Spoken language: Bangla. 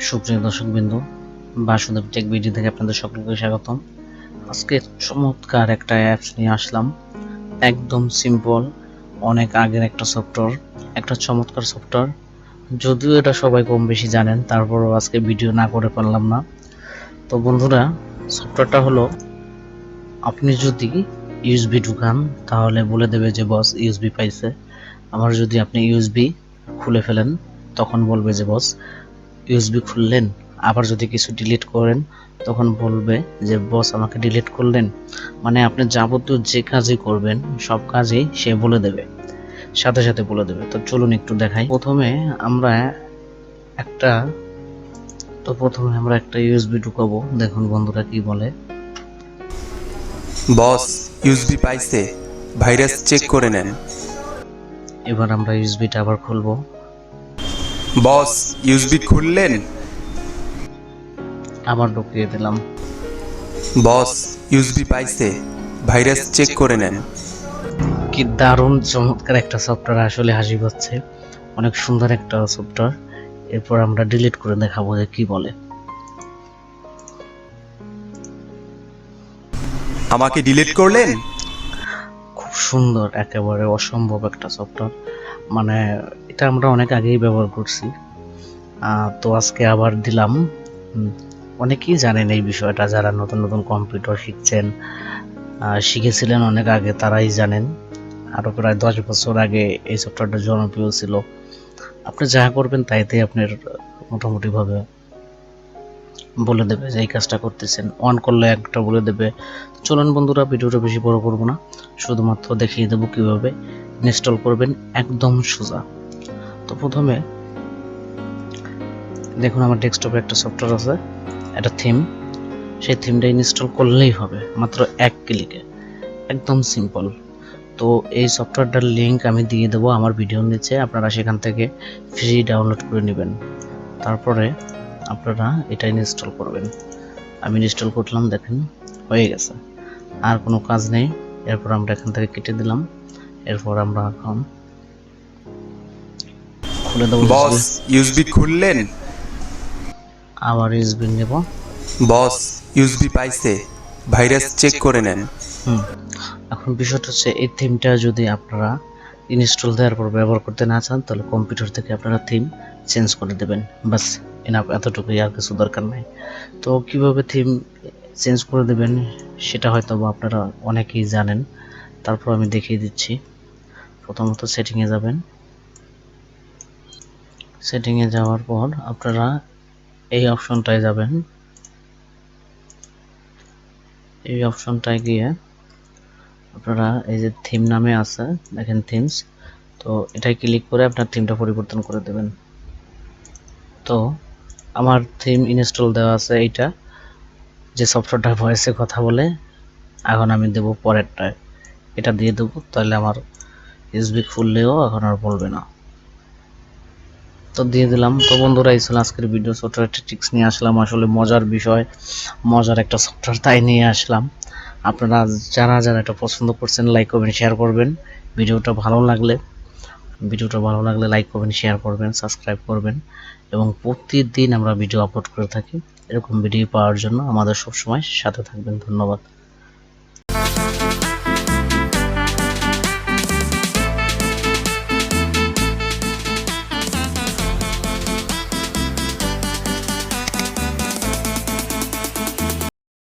সুপ্রিয় দর্শক বিন্দু বাসুদেব টেক ভিডিও থেকে আপনাদের সকলকে স্বাগতম। আজকে চমৎকার একটা অ্যাপস নিয়ে আসলাম। একদম সিম্পল অনেক আগের একটা সফটওয়্যার একটা চমৎকার সফটওয়্যার যদিও এটা সবাই কম বেশি জানেন, তারপরও আজকে ভিডিও না করে পারলাম না। তো বন্ধুরা সফটওয়্যারটা হলো, আপনি যদি ইউএসবি ঢুকান, তাহলে বলে দেবে যে, বস ইউএসবি পাইছে। আবার যদি আপনি ইউএসবি খুলে ফেলেন, তখন বলবে যে, বস ইউএসবি খুললেন আবার যদি কিছু ডিলিট করেন তখন বলবে যে বস আমাকে ডিলিট করলেন। মানে আপনি যাবতীয় যে কাজই করবেন সব কাজই সে বলে দেবে সাথে সাথে বলে দেবে। তো চলুন একটু দেখাই। প্রথমে আমরা একটা তো প্রথমে আমরা একটা ইউএসবি ঢুকাবো। দেখুন বন্ধুরা কি বলে। বস ইউএসবি পাইছে। ভাইরাস চেক করে নেন। এবার আমরা ইউএসবিটা আবার খুলবো। বস ইউএসবি খুললেন? আবার ঢুকিয়ে দিলাম। বস ইউএসবি পাইছে। ভাইরাস চেক করে নেন। কি দারুণ চমৎকার একটা সফটওয়্যার আসলে হাসি পাচ্ছে। অনেক সুন্দর একটা সফটওয়্যার এরপর আমরা ডিলিট করে দেখাবো যে কি বলে। আমাকে ডিলিট করলেন? খুব সুন্দর একেবারে অসম্ভব একটা সফটওয়্যার মানে এটা আমরা অনেক আগেই ব্যবহার করছি। তো আজকে আবার দিলাম। অনেকেই জানেন এই বিষয়টা, যারা নতুন নতুন কম্পিউটার শিখছেন শিখেছিলেন অনেক আগে, তারাই জানেন। আরও প্রায় দশ বছর আগে এই সফটওয়্যারটা জনপ্রিয় ছিল। আপনি যা করবেন, তাইতেই আপনার মোটামুটিভাবে বলে দেবে যে এই কাজটা করতেছেন। অন করলে একটা বলে দেবে, চলুন বন্ধুরা, ভিডিওটা বেশি বড় করব না। শুধুমাত্র দেখিয়ে দেবো কীভাবে। ইনস্টল করবেন একদম সোজা। তো প্রথমে দেখুন আমার ডেস্কটপে একটা সফটওয়্যার আছে একটা থিম। সেই থিমটা ইনস্টল করলেই হবে, মাত্র এক ক্লিকে। একদম সিম্পল। তো এই সফটওয়্যারটার লিংক আমি দিয়ে দেবো আমার ভিডিওর নিচে, আপনারা সেখান থেকে ফ্রি ডাউনলোড করে নেবেন। তারপরে আপনারা এটা ইনস্টল করবেন। আমি ইনস্টল করলাম, দেখেন, হয়ে গেছে। আর কোনো কাজ নেই, এরপর আমরা এখান থেকে কেটে দিলাম। এরপর আমরা এখন খুলে দেবো বস ইউএসবি খুললেন? আবার ইউএসবি নেব। বস ইউএসবি পাইছে। ভাইরাস চেক করে নেন। হুম। এখন বিষয়টা হচ্ছে এই থিমটা যদি আপনারা ইনস্টল দেওয়ার পর ব্যবহার করতে না চান তাহলে কম্পিউটার থেকে আপনারা থিম চেঞ্জ করে দেবেন। বাস এনাফ এতটুকুই আর কিছু দরকার নাই। তো কীভাবে থিম চেঞ্জ করে দেবেন সেটা হয়তো আপনারা অনেকেই জানেন। তারপর আমি দেখিয়ে দিচ্ছি। প্রথমত সেটিংয়ে যাবেন। সেটিংয়ে যাওয়ার পর আপনারা এই অপশনটায় যাবেন। এই অপশনটায় গিয়ে আপনারা এই যে থিম নামে আছে, দেখেন থিমস তো এটাই ক্লিক করে আপনার থিমটা পরিবর্তন করে দেবেন। তো আমার থিম ইনস্টল দেওয়া আছে এইটা, যে সফটওয়্যারটা ভয়েসে কথা বলে, এখন আমি দেব পরেরটায়। এটা দিয়ে দেবো, তাহলে আমার এসবি খুললেও এখন আর বলবে না। তো দিয়ে দিলাম। তো বন্ধুরা, এই ছিল আজকের ভিডিও সফটওয়্যার টিক্স নিয়ে আসলাম। আসলে মজার বিষয়, মজার একটা সফটওয়্যার তাই নিয়ে আসলাম। আপনারা যারা যারা এটা পছন্দ করছেন লাইক করবেন শেয়ার করবেন। ভিডিওটা ভালো লাগলে, ভিডিওটা ভালো লাগলে লাইক করবেন শেয়ার করবেন সাবস্ক্রাইব করবেন। এবং প্রতিদিন আমরা ভিডিও আপলোড করে থাকি। এরকম ভিডিও পাওয়ার জন্য আমাদের সবসময় সাথে থাকবেন। ধন্যবাদ।